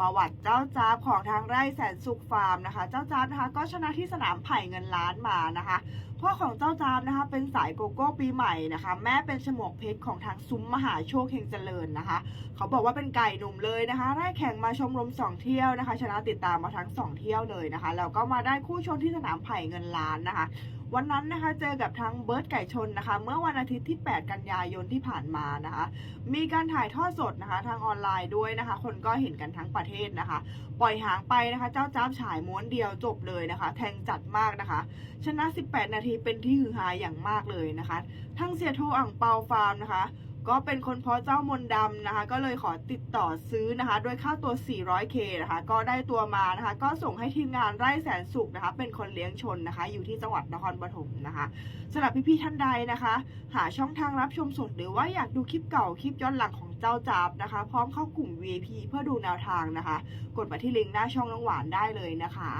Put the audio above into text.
ประวัติเจ้าจ้าบของทางไร่แสนสุขฟาร์มนะคะ เจ้าจ้าบนะคะก็ชนะที่สนามไผ่เงินล้านมานะคะพ่อของเจ้าจ้าบนะคะเป็นสายโกโก้ปีใหม่นะคะ แม่เป็นฉมวกเพชรของทางซุ้มมหาโชคเฮงเจริญนะคะ เขาบอกว่าเป็นไก่หนุ่มเลยนะคะได้แข่งมาชมรมสองเที่ยวนะคะ ชนะติดตามมาทั้งสองเที่ยวเลยนะคะแล้วก็มาได้คู่ชนที่สนามไผ่เงินล้านนะคะ วันนั้นนะคะเจอกับทั้งเบิร์ดไก่ชนนะคะ เมื่อวันอาทิตย์ที่ 8 กันยายนที่ผ่านมานะคะ มีการถ่ายทอดสดนะคะทางออนไลน์ด้วยนะคะ คนก็เห็นกันทั้งประเทศนะคะ ปล่อยหางไปนะคะ เจ้าจ้าบฉายม้วนเดียวจบเลยนะคะ แทงจัดมากนะคะ ชนะ 18 นาทีเป็นที่ฮือฮาอย่างมากเลยนะคะ ทั้งเสียโทอ่างเปาฟาร์มนะคะ ก็เป็นคนเพาะเจ้ามนดำนะคะ ก็เลยขอติดต่อซื้อนะคะ โดยค่าตัว 400k นะคะ ก็ได้ตัวมานะคะ ก็ส่งให้ทีมงานไร่แสนสุขนะคะ เป็นคนเลี้ยงชนนะคะ อยู่ที่จังหวัดนครปฐมนะคะสำหรับพี่ๆท่านใดนะคะ หาช่องทางรับชมสดหรือว่าอยากดูคลิปเก่าคลิปย้อนหลังของเจ้าจาบนะคะ พร้อมเข้ากลุ่ม VIP เพื่อดูแนวทางนะคะ กดมาที่ลิงก์หน้าช่องน้องหวานได้เลยนะคะ